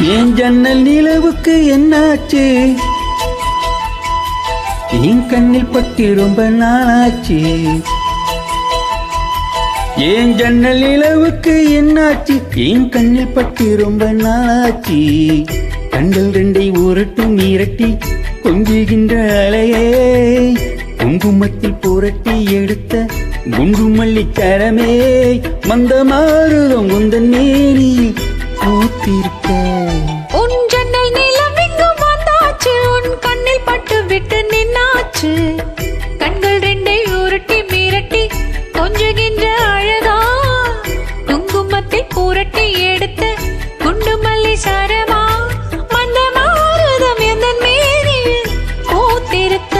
என் ஜன்னல் நிலவுக்கு என்னாச்சு? என் கண்ணில் பட்டு ரொம்ப நாளாச்சு. என் ஜன்னல் நிலவுக்கு என்னாச்சு? என் கண்ணில் பட்டு ரொம்ப நாளாச்சு. கண்கள் ரெண்டை உரட்டும் நீரட்டி கொஞ்சுகின்ற அலையே. குங்குமத்தில் புரட்டி எடுத்த குண்டுமல்லி சரமே. மந்த மாறுதம் உந்தன் மேனியில் பூத்திருக்க உன் ஜன்னல் நிலம் எங்கும் வந்தாச்சு. உன் கண்ணில் பட்டு விட்டு நின்னாச்சு. கண்கள் ரெண்டை உருட்டி மிரட்டி கொஞ்சுகின்ற அழகா. குங்குமத்தில் புரட்டி எடுத்த குண்டு மல்லி சரமா. மந்த மாறுதம் எந்த மேனியில் பூத்திருக்க.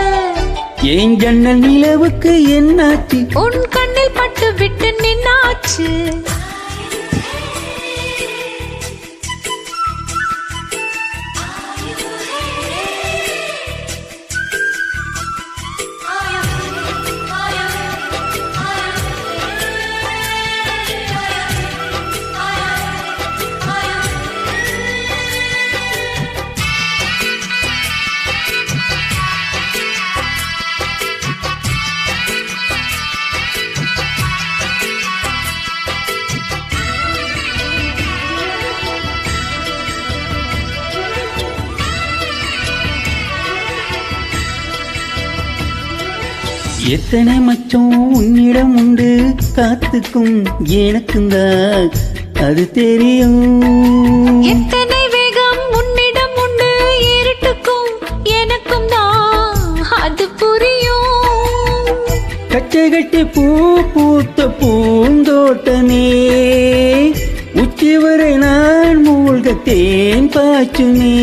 என் ஜன்னல் நிலவுக்கு என்னாச்சு? உன் கண்ணில் பட்டு விட்டு நின்னாச்சு. எத்தனை மச்சம் உன்னிடம் உண்டு? காத்துக்கும் எனக்கும் தான். அது தெரியும். எத்தனை வேகம் உன்னிடம் உண்டு? இருட்டுக்கும் எனக்கும் தான். அது புரியும். கச்சை கட்டி பூ பூத்த பூந்தோட்டமே. உச்சி வரை நான் மூழ்கத்தேன் பாச்சுமே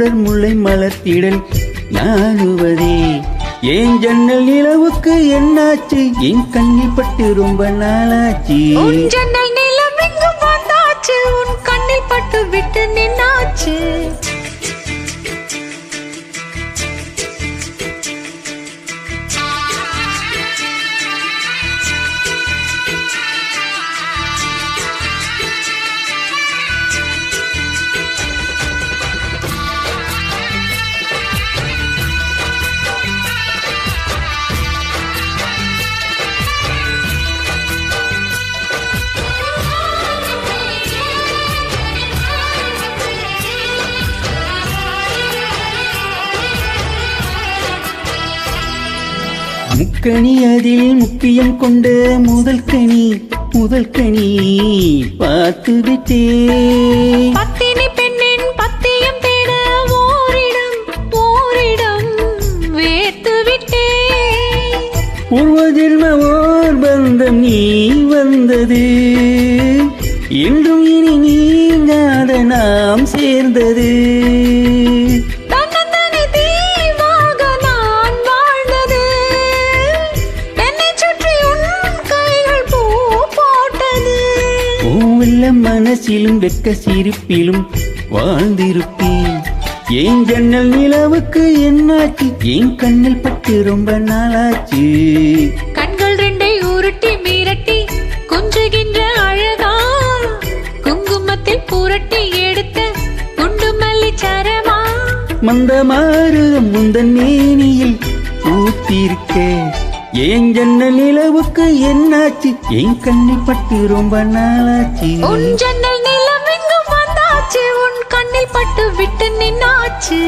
உடல் முல்லை மலர்த்திடல் நானுவதே ஏன் ஜன்னல் நிலவுக்கு என்னாச்சு? என் கண்ணி பட்டு ரொம்ப நாளாச்சு? ஜன்னல் நிலம் எங்கும் வந்தாச்சு. உன் கண்ணில் பட்டு விட்டு நின்னாச்சு. முக்கணி அதில் முக்கியம் கொண்ட முதல் கனி முதல் கனி பார்த்து விட்டேன் பத்தினி பெண்ணின் பத்தியம் தேட ஓரிடம் ஓரிடம் வேர்த்து விட்டேன் பூர்வ ஜென்ம ஓர் பந்தம் நீ வந்தது. என்றும் இனி நீங்காத நாம் மனசிலும் வெக்க சிரிப்பிலும் வாழ்ந்திருப்பேன். ஏன் ஜன்னல் நிலவுக்கு என்னாச்சு? என் கண்ணில் பட்டு ரொம்ப நாளாச்சு. கண்கள் ரெண்டை உருட்டி மிரட்டி கொஞ்சுகின்ற அழகா. குங்குமத்தில் புரட்டி எடுத்த குண்டு மல்லி சரமா மந்தமாறு முந்தன் மேனியில் பூத்திருக்க ஏன் ஜன்னல் நிலவுக்கு என்னாச்சு? என் கண்ணி பட்டு ரொம்ப நாளாச்சு? உன் ஜன்னல் நிலம் எங்கும் வந்தாச்சு. உன் கண்ணில் பட்டு விட்டு நின்னாச்சு.